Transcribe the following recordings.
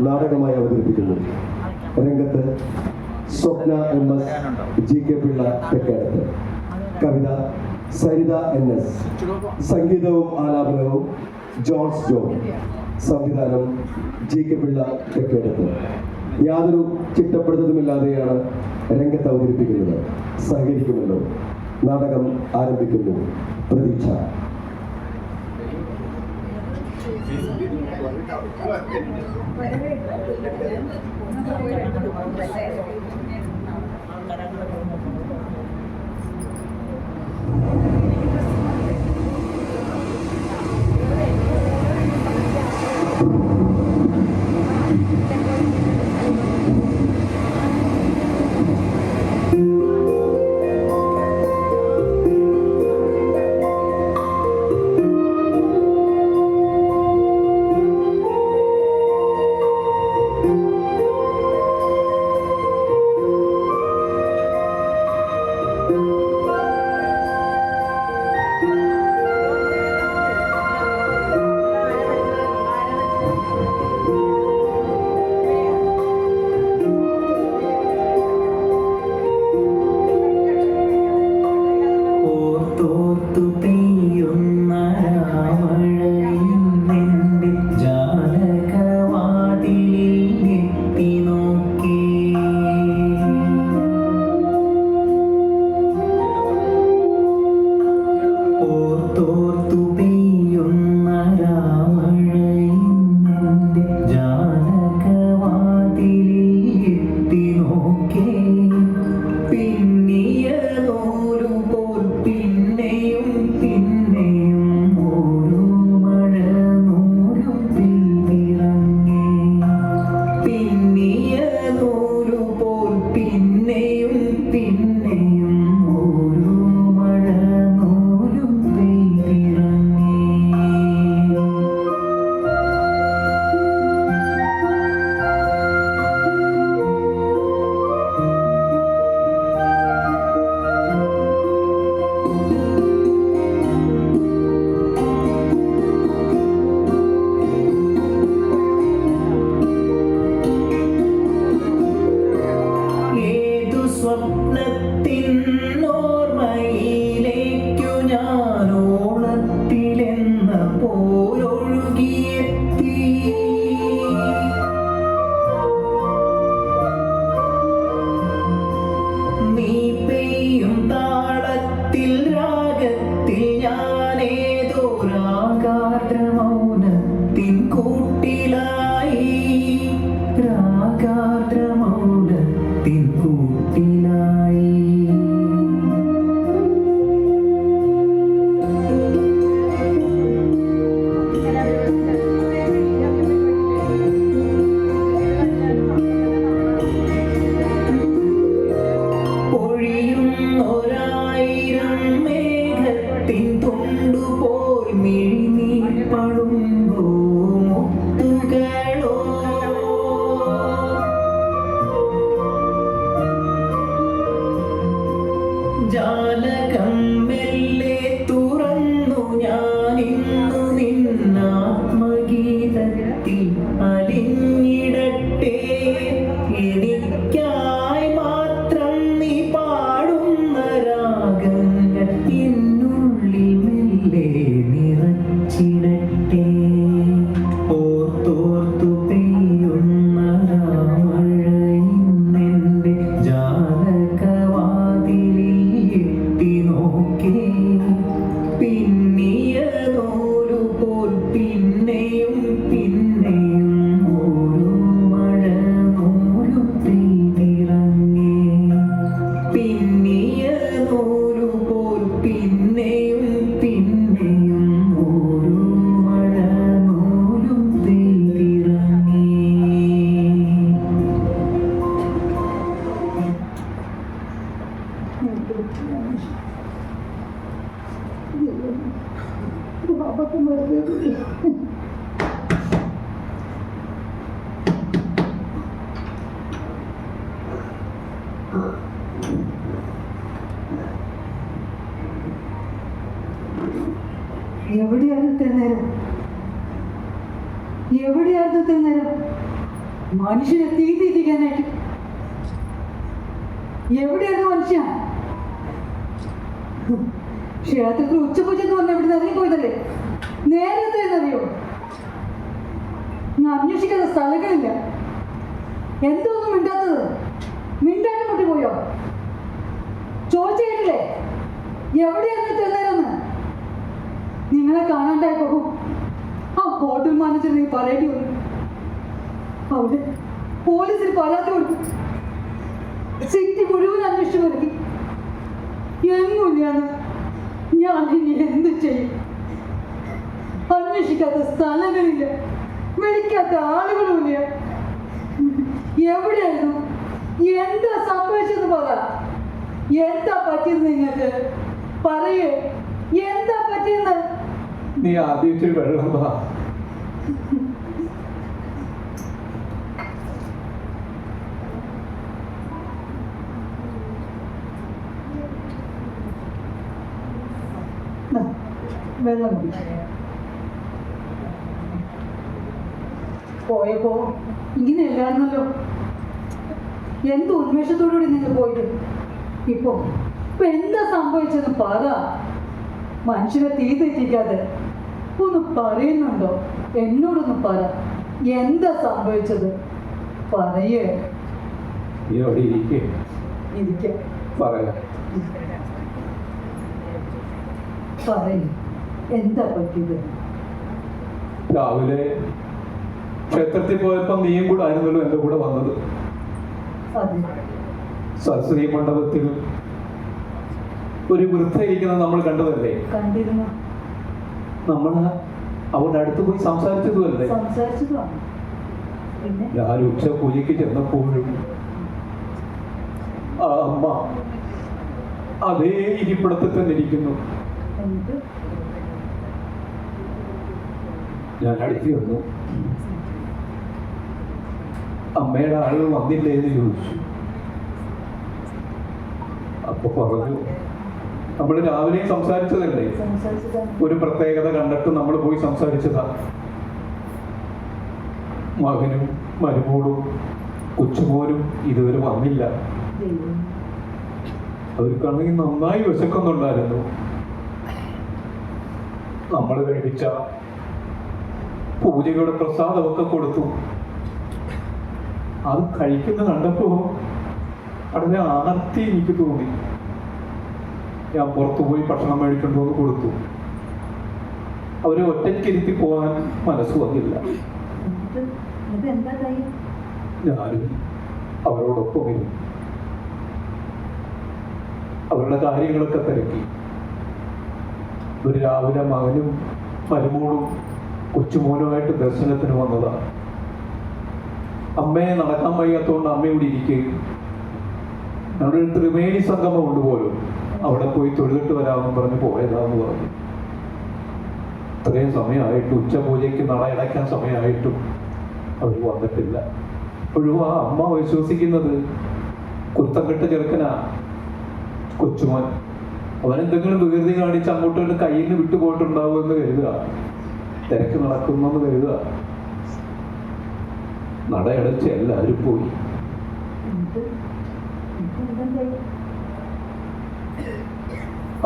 നാടകമായി അവതരിപ്പിക്കുന്നു. രംഗത്ത് Swapna M S G K Pillai Thekkedathu. കവിത Saritha N S. സംഗീതവും ആലാപനവും ജോൺസ് ജോൺ. സംവിധാനം ജി കെ പിള്ള തെക്കേടത്ത്. യാതൊരു ചിട്ടപ്പെടുത്തലുമില്ലാതെയാണ് രംഗത്ത് അവതരിപ്പിക്കുന്നത്. സഹകരിക്കുമല്ലോ. നാടകം ആരംഭിക്കുന്നു. പ്രതീക്ഷ. Thank you. എവിടെയായിരുന്നു നേരം? മനുഷ്യനെ തീ തീറ്റിക്കാനായിട്ട് എവിടെയായിരുന്നു മനുഷ്യ? ക്ഷേത്രത്തിൽ ഉച്ചപൂജക്ക് വന്ന് എവിടെ നിന്ന് ഇറങ്ങിപ്പോയതല്ലേ നേരത്തെ എന്നറിയോ ഞാൻ അന്വേഷിക്കാത്ത സ്ഥലങ്ങളില്ല. എന്തോന്നും ഇണ്ടാത്തത് നീ പറയേണ്ടി വന്നു. അവിടെ പോലീസിൽ പരാതി കൊടുത്തു. സിറ്റി മുഴുവൻ അന്വേഷിച്ചു വരുത്തി എങ്ങനെയാണ് ഞാൻ ഇനി എന്ത് ചെയ്യും? അന്വേഷിക്കാത്ത സ്ഥലങ്ങളില്ല. വിളിക്കാത്ത ആളുകളുമില്ല. എവിടെയായിരുന്നു? എന്താ സംഭവിച്ചെന്ന് പറ. എന്താ പറ്റിയത് നിങ്ങൾക്ക് പറയേ. എന്താ പറ്റിയെന്ന് നീ ആദ്യം വെള്ളം വെള്ളം വെള്ളം. പോയപ്പോ ഇങ്ങനെയല്ലായിരുന്നല്ലോ. എന്ത് ഉന്മേഷത്തോടുകൂടി നിങ്ങൾ പോയിട്ട് ഇപ്പൊ ഇപ്പൊ എന്താ സംഭവിച്ചത്? പറ. മനുഷ്യനെ തീ തെറ്റിക്കാതെ ഒന്ന് പറയുന്നുണ്ടോ? എന്നോടൊന്ന് പറ. എന്താ സംഭവിച്ചത്? പറയേ. ഇരിക്കേ. പറയാം. പറയേ എന്താ പറ്റിയത്? രാവിലെ ക്ഷേത്രത്തിൽ പോയപ്പോ നീയും കൂടെ ആയിരുന്നല്ലോ എന്റെ കൂടെ വന്നത്. സരസ്വതി മണ്ഡപത്തിൽ ഒരു വൃദ്ധ ഇരിക്കുന്നത് നമ്മൾ കണ്ടതല്ലേ? കണ്ടിരുന്നു. നമ്മൾ അവരുടെ അടുത്ത് പോയി സംസാരിച്ചതുമല്ലേ? ഞാൻ ഉച്ച പൂജയ്ക്ക് ചെന്നപ്പോഴും ആ അമ്മ അതേ ഇരിപ്പിടത്തിൽ തന്നെ ഇരിക്കുന്നു. ഞാൻ അടുത്ത് വന്നു. അമ്മയുടെ ആളുകൾ വന്നില്ലേ എന്ന് ചോദിച്ചു. അപ്പൊ പറഞ്ഞു നമ്മൾ രാവിലെ സംസാരിച്ചതല്ലേ? ഒരു പ്രത്യേകത കണ്ടിട്ട് നമ്മൾ പോയി സംസാരിച്ചതാ. മകനും മരുമോളും കൊച്ചുമോനും ഇതുവരെ വന്നില്ല. അവർക്കാണെങ്കിൽ നന്നായി വിശക്കുന്നുണ്ടായിരുന്നു. നമ്മൾ കഴിച്ച പൂജയുടെ പ്രസാദമൊക്കെ കൊടുത്തു. അത് കഴിക്കുന്ന കണ്ടപ്പോ വളരെ ആർത്തി എനിക്ക് തോന്നി. ഞാൻ പുറത്തു പോയി ഭക്ഷണം മേടിക്കണ്ടോന്ന് കൊടുത്തു. അവരെ ഒറ്റയ്ക്കിരുത്തി പോകാൻ മനസ്സ് വന്നില്ല. ഞാനും അവരോടൊപ്പം അവരുടെ കാര്യങ്ങളൊക്കെ തിരക്കി. ഒരു രാവിലെ മകനും മരുമോളും കൊച്ചുമോനുമായിട്ട് ദർശനത്തിന് വന്നതാണ് അമ്മയെ നടക്കാൻ വയ്യാത്തതുകൊണ്ട് അമ്മയോട് ഇരിക്കുകയും ഞങ്ങളുടെ ഒരു ത്രിവേണി സംഗമം കൊണ്ടുപോലും അവിടെ പോയി തൊഴുതിട്ട് വരാമെന്ന് പറഞ്ഞ് പോയതാന്ന് പറഞ്ഞു. ഇത്രയും സമയമായിട്ട് ഉച്ചപൂജയ്ക്ക് നട അടയ്ക്കാൻ സമയമായിട്ടും അവർ വന്നിട്ടില്ല. അപ്പോഴും ആ അമ്മ വിശ്വസിക്കുന്നത് കുർത്തക്കെട്ട് ചെറുക്കനാ കൊച്ചുമോൻ. അവൻ എന്തെങ്കിലും വികൃതി കാണിച്ച് അങ്ങോട്ടും കയ്യിൽ നിന്ന് വിട്ടുപോയിട്ടുണ്ടാവും എന്ന് കരുതുക. തിരക്ക് നടക്കുന്നെന്ന് കരുതുക. നടയടച്ച് എല്ലാവരും പോയി.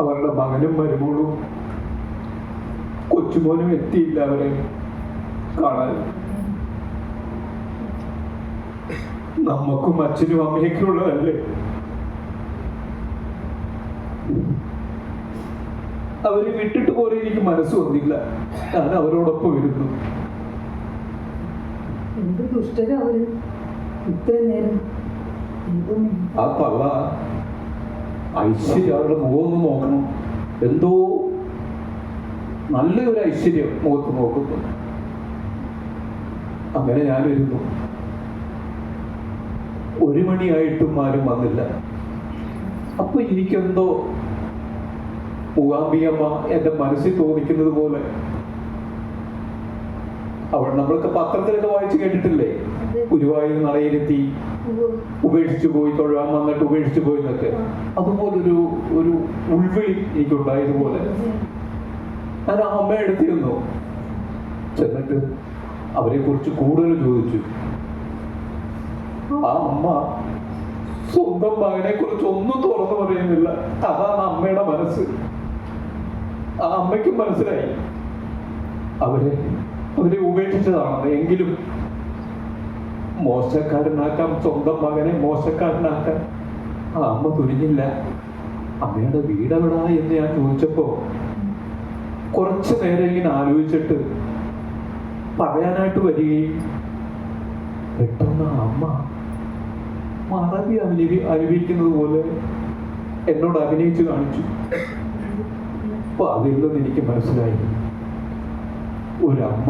അവരുടെ മകനും മരുമോളും കൊച്ചുമോനും എത്തിയില്ല അവരെ കാണാൻ. നമുക്കും അച്ഛനും അമ്മയൊക്കെ ഉള്ളതല്ലേ? അവരെ വിട്ടിട്ട് പോലെ എനിക്ക് മനസ്സ് വന്നില്ല. ഞാൻ അവരോടൊപ്പം ഇരുന്നു. എന്ത് ദുഷ്ടരാ അവർ? ഇത്ര നേരം ദൈവമേ ആ തള്ള ഐശ്വര്യം അവരുടെ മുഖം ഒന്ന് നോക്കണം. എന്തോ നല്ലൊരു ഐശ്വര്യം മുഖത്ത് നോക്കുന്നു. അങ്ങനെ ഞാൻ ഞാനിരുന്നു ഒരു മണിയായിട്ടും ആരും വന്നില്ല. അപ്പൊ എനിക്കെന്തോ മൂകാംബിയമ്മ എന്റെ മനസ്സിൽ തോന്നിക്കുന്നത് പോലെ. അവൾ നമ്മളൊക്കെ പത്രത്തിലൊക്കെ വായിച്ചു കേട്ടിട്ടില്ലേ? ഗുരുവായൂർ നടയിലെത്തി. ഉപേക്ഷിച്ചു പോയി തൊഴാൻ വന്നിട്ട് ഉപേക്ഷിച്ചു പോയി എന്നൊക്കെ. അതുപോലൊരു ഒരു ഉൾവിളി എനിക്കുണ്ടായതുപോലെ ഞാൻ ആ അമ്മ എടുത്തിരുന്നു. ചെന്നിട്ട് അവരെ കുറിച്ച് കൂടുതൽ ചോദിച്ചു. ആ അമ്മ സ്വന്തം മകനെ കുറിച്ച് ഒന്നും തുറന്നു പറയുന്നില്ല. അതാണ് അമ്മയുടെ മനസ്സ്. ആ അമ്മയ്ക്കും മനസ്സിലായി. അവരെ അവരെ ഉപേക്ഷിച്ചതാണ്. എങ്കിലും മോശക്കാരനാക്കാം സ്വന്തം മകനെ മോശക്കാരനാക്കാൻ ആ അമ്മ തുനിഞ്ഞില്ല. അമ്മയുടെ വീടെവിടാ എന്ന് ഞാൻ ചോദിച്ചപ്പോ കുറച്ചു നേരം ഇങ്ങനെ ആലോചിച്ചിട്ട് പറയാനായിട്ട് വരികയും പെട്ടെന്ന് അമ്മ മറവി അഭിനയി അനുഭവിക്കുന്നത് പോലെ എന്നോട് അഭിനയിച്ചു കാണിച്ചു. അപ്പൊ അതിൽ നിന്ന് എനിക്ക് മനസ്സിലായി. ഒരമ്മ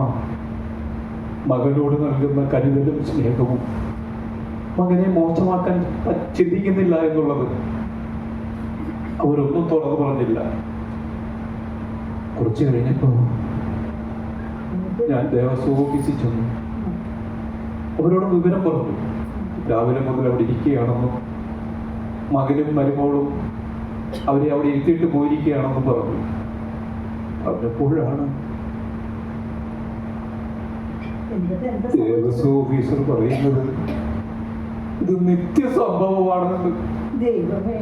മകനോട് നൽകുന്ന കരുതലും സ്നേഹവും മകനെ മോശമാക്കാൻ ചിന്തിക്കുന്നില്ല എന്നുള്ളത് അവരൊന്നും തുറന്നു പറഞ്ഞില്ല. കുറച്ച് കഴിഞ്ഞപ്പോ ഞാൻ ദേവസ്വം ചെന്നു. അവരോട് വിവരം പറഞ്ഞു. രാവിലെ മുതൽ അവിടെ ഇരിക്കുകയാണെന്നും മകനും മരുമോളും അവരെ അവിടെ ഇരുത്തിയിട്ട് പോയിരിക്കുകയാണെന്നും പറഞ്ഞു. ദേവസ്വം ഓഫീസർ പറയുന്നത്. ഇത് നിത്യ സംഭവമാണെന്ന് ദൈവമേ.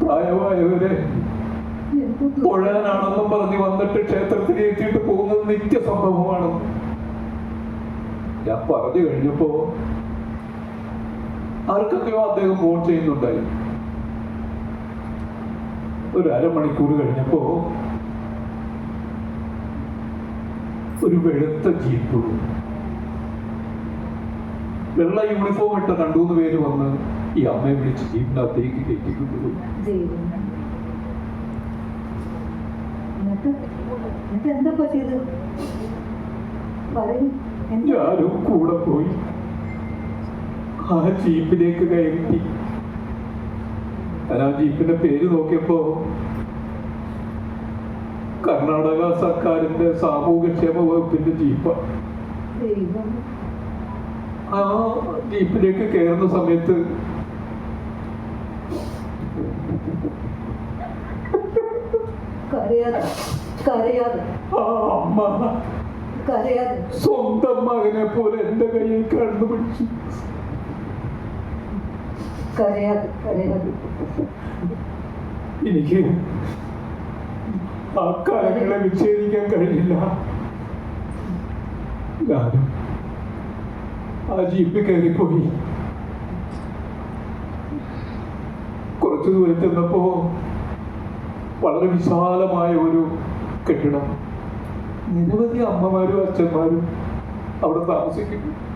പ്രായമായവരെ പുഴനാണെന്നും പറഞ്ഞ് വന്നിട്ട് ക്ഷേത്രത്തിൽ എത്തിയിട്ട് പോകുന്നത് നിത്യ സംഭവമാണ് ഞാൻ പറഞ്ഞു കഴിഞ്ഞപ്പോ ആർക്കൊക്കെയോ അദ്ദേഹം ഫോൺ ചെയ്യുന്നുണ്ടായി. ഒരു അരമണിക്കൂർ കഴിഞ്ഞപ്പോ ഒരു വെളുത്ത ജീപ്പ്. വെള്ള യൂണിഫോം ഇട്ട രണ്ടുമൂന്ന് പേര് വന്ന് ഈ അമ്മയെ വിളിച്ച് ജീപ്പിനകത്തേക്ക് കയറ്റിക്കൊണ്ടു ഞാനും കൂടെ പോയി. ആ ജീപ്പിലേക്ക് കയറ്റി. ഞാൻ ആ ജീപ്പിന്റെ പേര് നോക്കിയപ്പോ കർണാടക സർക്കാരിന്റെ സാമൂഹ്യക്ഷേമ വകുപ്പിന്റെ ജീപ്പ്. ആ ജീപ്പിലേക്ക് കയറുന്ന സമയത്ത് സ്വന്തം മകനെ പോലെ എന്റെ കയ്യിൽ കണ്ണു പിടിച്ചു. എനിക്ക് ആ വിച്ഛേദിക്കാൻ കഴിഞ്ഞില്ല. ആ ജീപ്പിൽ കയറിപ്പോയി. കുറച്ചു ദൂരം ചെന്നപ്പോ വളരെ വിശാലമായ ഒരു കെട്ടിടം. നിരവധി അമ്മമാരും അച്ഛന്മാരും അവിടെ താമസിക്കുന്നു.